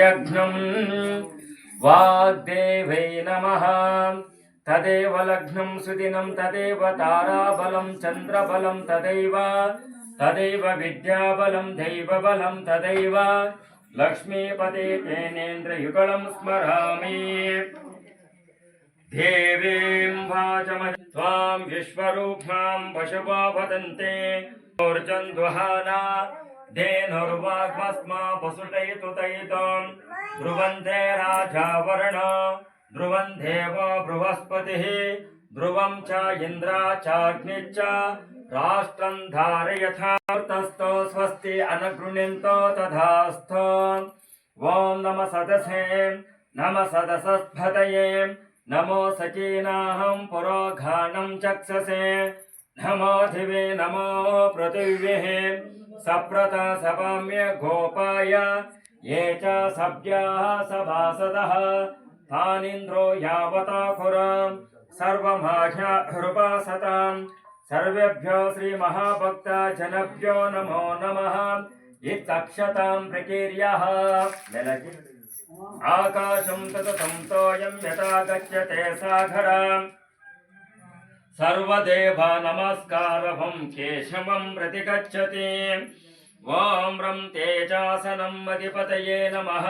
यज्ञम् वाग्देवै नमः। तदेव लग्नं सुदिनं, तदेव ताराबलं, चन्द्रबलं, तदैव तदैव विद्याबलं, दैवबलं, तदैव लक्ष्मीपदे तेनेन्द्रयुगलं स्मरामि। देवीं वाचम त्वां विश्वरूपां पशुपा वदन्ते ऊर्जन्धुहाना धेनुर्वाग्मस्मा पशुटैतुतैतम् ध्रुवन्ते राजावर्ण ध्रुवन् देवो बृहस्पतिः ध्रुवं च इन्द्रा चाग्निश्च राष्ट्रम् धारयथास्तौ स्वस्ति अनुगृह्णन्तो तथास्थो ॐ नम सदसे नम सदसस्फतये नमो सकीनाहं पुरोघानं चक्षसे नमो दिवे नमो पृथिव्यः सप्रत सपाम्य गोपाय। ये च सभ्याः सभासदः। तानीन्द्रो यावता खुरम् सर्वमाह्यरुपासताम् सर्वेभ्यो श्रीमहाभक्ता जनभ्यो नमो नमः। इत्यक्षतां प्रकीर्यः। आकाशं तततं तोयं यथा गच्छते सागरम्। सर्वदेव नमस्कारभं केशवं प्रति गच्छति ॐ रं तेजासनं अधिपतये नमः।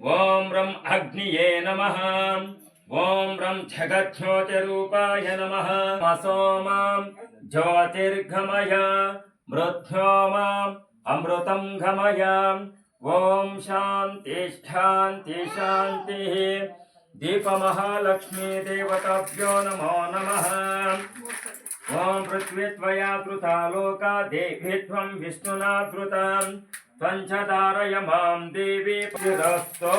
ॐ रं अग्निये नमः। ॐ रं जगज्योतिरूपाय नमः। सोमां ज्योतिर्गमय मृत्योमाम् अमृतं गमय। ॐ शान्ति शान्ति। దీపమహాలక్ష్మీ దేవతాభ్యో నమో నమ ఓం పృథ్వీత్వయా కృతా లోకా దేవి త్వం విష్ణునా కృతా పంచదారయ మాం దేవి పురస్తో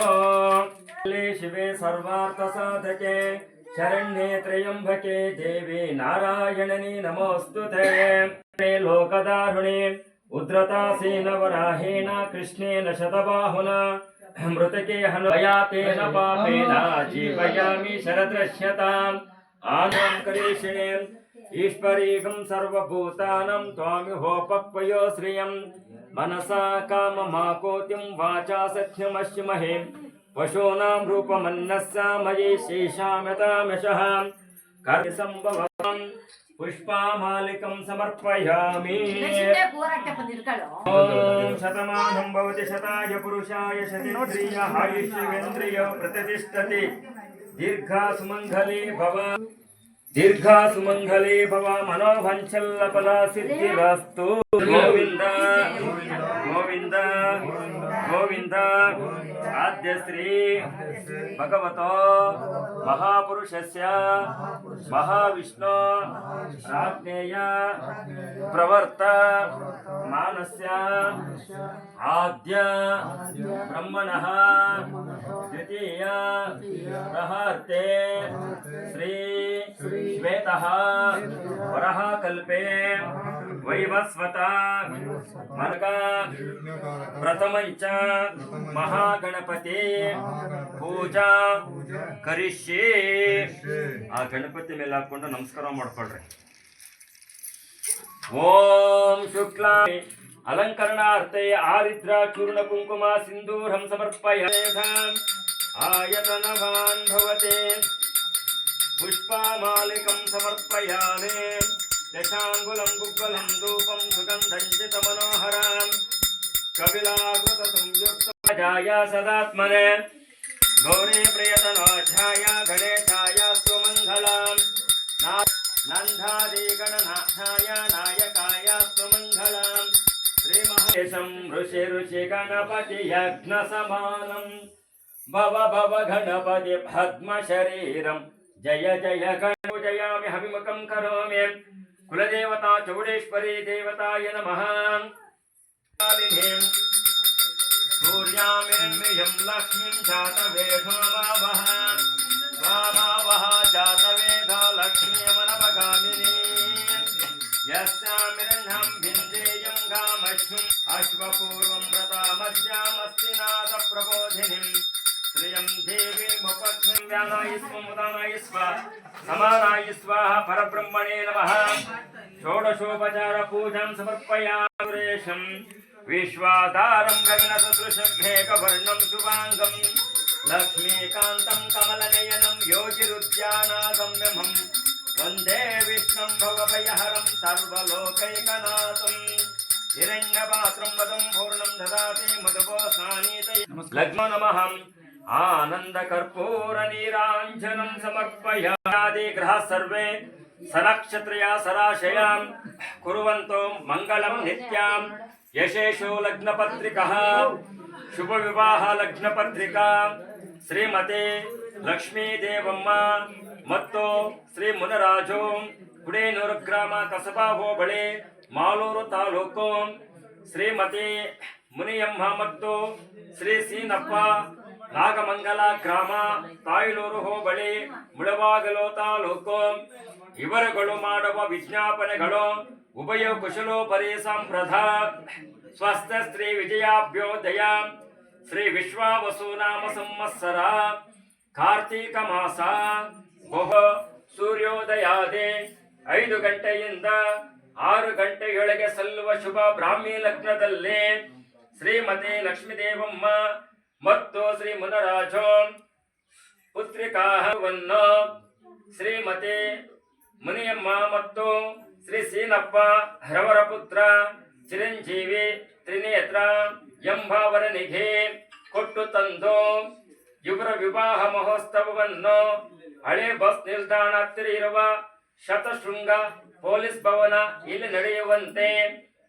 శివే సర్వార్థ సాధకే శరణ్యే త్రయంబకే దేవి నారాయణని నమోస్తు లోకదారుణే ఉద్రతాసేన వరాహేణ కృష్ణేన శతబాహునా कृष्णेन शतबाहुना मृतके हनया तेन पापेन जीवयामि शरदृश्यताम्। आनां करेषिणे ईश्वरीगं सर्वभूतानां त्वामिहोपक्वयो श्रियं मनसा काममाकोतिं वाचा सख्यमश्महे। पशूनां रूपमन्नस्सा मयि कर्यसम्भवम् పుష్పామాలికం సమర్పయామి. ఓం శతమానం భవతి శతాయ పురుషాయ శతింద్రియ ఆయుష్యేంద్రియ ప్రతిష్టతి దీర్ఘాసుమంగళే భవ దీర్ఘాసుమంగళే భవ మనోభంచల్లపలా సిద్ధిరాస్తు గోవింద గోవింద గోవింద आद्यश्री भगवतो। महापुरुषस्य। महाविष्णु। आग्नेय प्रवर्त। मानस्य। आद्य। ब्रह्मणः। द्वितीय। प्रहर्ते। श्री। श्वेतः। वरः कल्पे ವೈವಸ್ವತ ಮನಕ ಪ್ರಥಮ ಇಚ ಮಹಾಗಣಪತಿ ಪೂಜಾ ಕರಿಷಿ ಆ ಗಣಪತಿ ಮೇಲೆ ಹಾಕೊಂಡು ನಮಸ್ಕಾರ ಮಾಡ್ಕೊಳ್ರಿ. ಓಂ ಶುಕ್ಲ। ಅಲಂಕರಣಾರ್ಥೆ ಆರಿದ್ರ ಚೂರ್ಣ ಕುಂಕುಮ ಸಿಂಧೂರಂ ಸಮರ್ಪಯ ಆಯತನ ಭವತೆ। ಪುಷ್ಪಮಾಲಿಕಂ ಸಮರ್ಪಯಾಮೇ। दशाङ्गुलं गुग्गलं धूपं सुगन्धं चितमनोहरां कपिलाकृतसंयुक्तजाय सदात्मने। गौरी प्रियतनोध्याय गणेशाय सुमङ्गलां नन्दादिगणनाथाय नायकाय सुमङ्गलां श्रीमहेशं ऋषि ऋषि गणपति यज्ञसमानम् भव भव गणपति पद्मशरीरम्। जय जय गण पूजयामि हविमुखं करोमि। कुलदेवता चौडेश्वरी देवताय नमः। कालिनीं सूर्यामिरण्मयं लक्ष्मीं जातवेधमावः वामावः जातवेध लक्ष्मीमनपगामिनी भिन्देयं अश्वपूर्वं व्रतामस्यामस्ति श्रियं देवीमुपक्ष्मं व्यानायस्व मुदानायस्व समानायस्व परब्रह्मणे नमः। षोडशोपचारपूजां विश्वाधारं शुभाङ्गं लक्ष्मीकान्तं कमलनयनं योगिरुद्यानागम्यमं वंदे विष्णुं भवभयहरं सर्वलोकैकनाथम्। हिरण्यपात्रं वदं पूर्णं ददाति मधुपोस्नानीतै लग्नो नमः। आनन्दकर्पूरनीराञ्जनं समर्पयादि ग्रहाः सर्वे सनक्षत्रया सराशयां कुर्वन्तो मङ्गलं नित्यां यशेषो लग्नपत्रिकः शुभविवाह लग्नपत्रिका ಶ್ರೀಮತಿ ಲಕ್ಷ್ಮೀದೇವಮ್ಮ ಮತ್ತು ಶ್ರೀ ಮುನರಾಜು ಕುಡೇನೂರು ಗ್ರಾಮ ಕಸಬಾ ಹೋಬಳಿ ಮಾಲೂರು ತಾಲೂಕು ಶ್ರೀಮತಿ ಮುನಿಯಮ್ಮ ಮತ್ತು ಶ್ರೀ ಸೀನಪ್ಪ ನಾಗಮಂಗಲ ಗ್ರಾಮ, ತಾಯ್ಲೂರು, ಹೋಬಳಿ ಮುಳಬಾಗಲು ತಾಲೂಕು ಇವರುಗಳು ಮಾಡುವ ವಿಜ್ಞಾಪನೆಗಳು ಉಭಯ ಕುಶಲೋಪರಿ ಸಂಪ್ರದ ಸ್ವಸ್ಥ ಶ್ರೀ ವಿಜಯಾಭ್ಯೋದಯ ಶ್ರೀ ವಿಶ್ವಾವಸು ನಾಮ ಸಂವತ್ಸರ. ಕಾರ್ತೀಕ ಮಾಸ. ಬಹು ಸೂರ್ಯೋದಯಾದಿ ಐದು ಗಂಟೆಯಿಂದ ಆರು ಗಂಟೆಯೊಳಗೆ ಸಲ್ಲುವ ಶುಭ ಬ್ರಾಹ್ಮಿ ಲಗ್ನದಲ್ಲಿ ಶ್ರೀಮತಿ ಲಕ್ಷ್ಮೀದೇವಮ್ಮ ಮತ್ತು ಶ್ರೀ ಮುನರಾಜೋ ಪುತ್ರಿಕಾಹವನ್ನು ಶ್ರೀಮತಿ ಮುನಿಯಮ್ಮ ಮತ್ತು ಶ್ರೀ ಸೀನಪ್ಪ ಹರವರ ಪುತ್ರ ಚಿರಂಜೀವಿ ತ್ರಿನೇತ್ರ ಎಂಬವರನಿಗೆ ಕೊಟ್ಟು ತಂದು ಇವರ ವಿವಾಹ ಮಹೋತ್ಸವವನ್ನು ಹಳೆ ಬಸ್ ನಿಲ್ದಾಣ ಹತ್ತಿರ ಇರುವ ಶತಶೃಂಗ ಪೊಲೀಸ್ ಭವನ ಇಲ್ಲಿ ನಡೆಯುವಂತೆ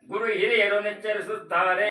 ಗುರು ಹಿರಿಯರು ನಿಶ್ಚರಿಸುತ್ತಾರೆ